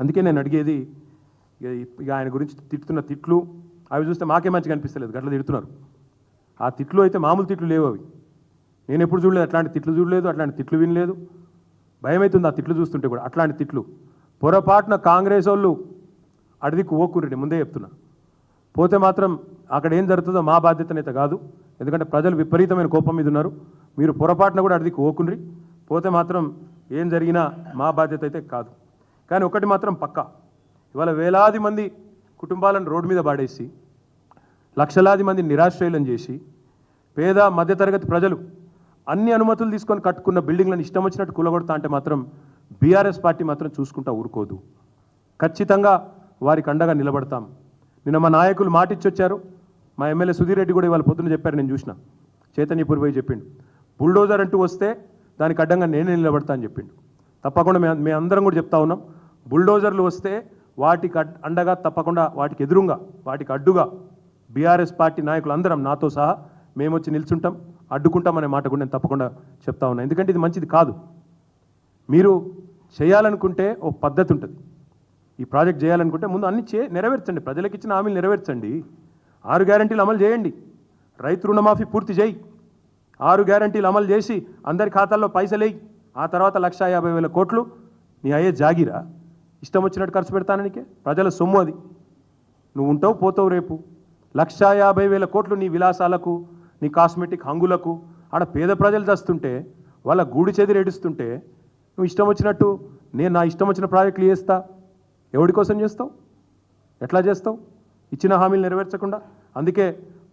అందుకే నేను అడిగేది ఇక ఇక ఆయన గురించి తిట్టుతున్న తిట్లు అవి చూస్తే మాకే మంచిగా అనిపిస్తలేదు గట్ల తిడుతున్నారు. ఆ తిట్లు అయితే మామూలు తిట్లు లేవు అవి. నేను ఎప్పుడు చూడలేదు అట్లాంటి తిట్లు చూడలేదు అట్లాంటి తిట్లు వినలేదు. భయం అవుతుంది ఆ తిట్లు చూస్తుంటే కూడా అట్లాంటి తిట్లు. పొరపాటున కాంగ్రెస్ వాళ్ళు అడిదికి ఓకురండి ముందే చెప్తున్నా. పోతే మాత్రం అక్కడ ఏం జరుగుతుందో మా బాధ్యతనైతే కాదు. ఎందుకంటే ప్రజలు విపరీతమైన కోపం మీద ఉన్నారు. మీరు పొరపాటున కూడా అడిదికి ఓకుండ్రి పోతే మాత్రం ఏం జరిగినా మా బాధ్యత అయితే కాదు. కానీ ఒకటి మాత్రం పక్కా. ఇవాళ వేలాది మంది కుటుంబాలను రోడ్డు మీద పాడేసి లక్షలాది మంది నిరాశ్రయులను చేసి పేద మధ్యతరగతి ప్రజలు అన్ని అనుమతులు తీసుకొని కట్టుకున్న బిల్డింగ్లను ఇష్టం వచ్చినట్టు కూలగొడతా అంటే మాత్రం బీఆర్ఎస్ పార్టీ మాత్రం చూసుకుంటా ఊరుకోదు. ఖచ్చితంగా వారికి అండగా నిలబడతాం. నిన్న మా నాయకులు మాటిచ్చొచ్చారు. మా ఎమ్మెల్యే సుధీర్ రెడ్డి కూడా ఇవాళ పొద్దున్న చెప్పారు నేను చూసిన. చైతన్యపూర్ పోయి చెప్పిండు. బుల్డోజర్ అంటూ వస్తే దానికి అడ్డంగా నేనే నిలబడతా అని చెప్పిండు. తప్పకుండా మేము మేము అందరం కూడా చెప్తా ఉన్నాం. బుల్డోజర్లు వస్తే వాటికి అండగా తప్పకుండా వాటికి ఎదురుగా వాటికి అడ్డుగా బీఆర్ఎస్ పార్టీ నాయకులు అందరం నాతో సహా మేము వచ్చి నిల్చుంటాం అడ్డుకుంటాం అనే మాట కూడా నేను తప్పకుండా చెప్తా ఉన్నా. ఎందుకంటే ఇది మంచిది కాదు. మీరు చేయాలనుకుంటే ఓ పద్ధతి ఉంటుంది. ఈ ప్రాజెక్ట్ చేయాలనుకుంటే ముందు అన్ని చే నెరవేర్చండి. ప్రజలకు ఇచ్చిన హామీలు నెరవేర్చండి. ఆరు గ్యారంటీలు అమలు చేయండి. రైతు రుణమాఫీ పూర్తి చేయి. ఆరు గ్యారంటీలు అమలు చేసి అందరి ఖాతాల్లో పైసలేయి ఆ తర్వాత లక్ష యాభై వేల కోట్లు నీ అయ్యే జాగిరా. ఇష్టం వచ్చినట్టు ఖర్చు పెడతాననికే ప్రజల సొమ్ము అది. నువ్వు ఉంటావు పోతావు రేపు. లక్షా యాభై వేల కోట్లు నీ విలాసాలకు నీ కాస్మెటిక్ హంగులకు. ఆడ పేద ప్రజలు చేస్తుంటే వాళ్ళ గూడి చెదిరి ఏడుస్తుంటే నువ్వు ఇష్టం వచ్చినట్టు నేను నా ఇష్టం వచ్చిన ప్రాజెక్టులు చేస్తా. ఎవడి కోసం చేస్తావు? ఎట్లా చేస్తావు? ఇచ్చిన హామీలు నెరవేర్చకుండా? అందుకే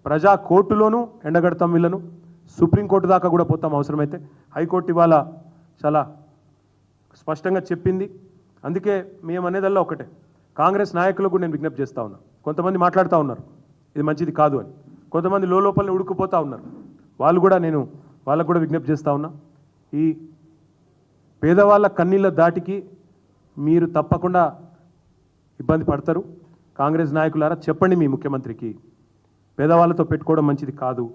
ప్రజా కోర్టులోనూ ఎండగడతాం వీళ్ళను. సుప్రీంకోర్టు దాకా కూడా పోతాం అవసరమైతే. హైకోర్టు ఇవాళ చాలా స్పష్టంగా చెప్పింది. అందుకే మేమనేదల్లా ఒకటే. కాంగ్రెస్ నాయకులకు కూడా నేను విజ్ఞప్తి చేస్తా ఉన్నా. కొంతమంది మాట్లాడుతూ ఉన్నారు. ఇది మంచిది కాదు అని. కొంతమంది లోపల ఉడుకుపోతూ ఉన్నారు. వాళ్ళు కూడా నేను వాళ్ళకు కూడా విజ్ఞప్తి చేస్తా ఉన్నా. ఈ పేదవాళ్ళ కన్నీళ్ళ దాటికి మీరు తప్పకుండా ఇబ్బంది పడతారు. కాంగ్రెస్ నాయకులారా చెప్పండి మీ ముఖ్యమంత్రికి. పేదవాళ్ళతో పెట్టుకోవడం మంచిది కాదు.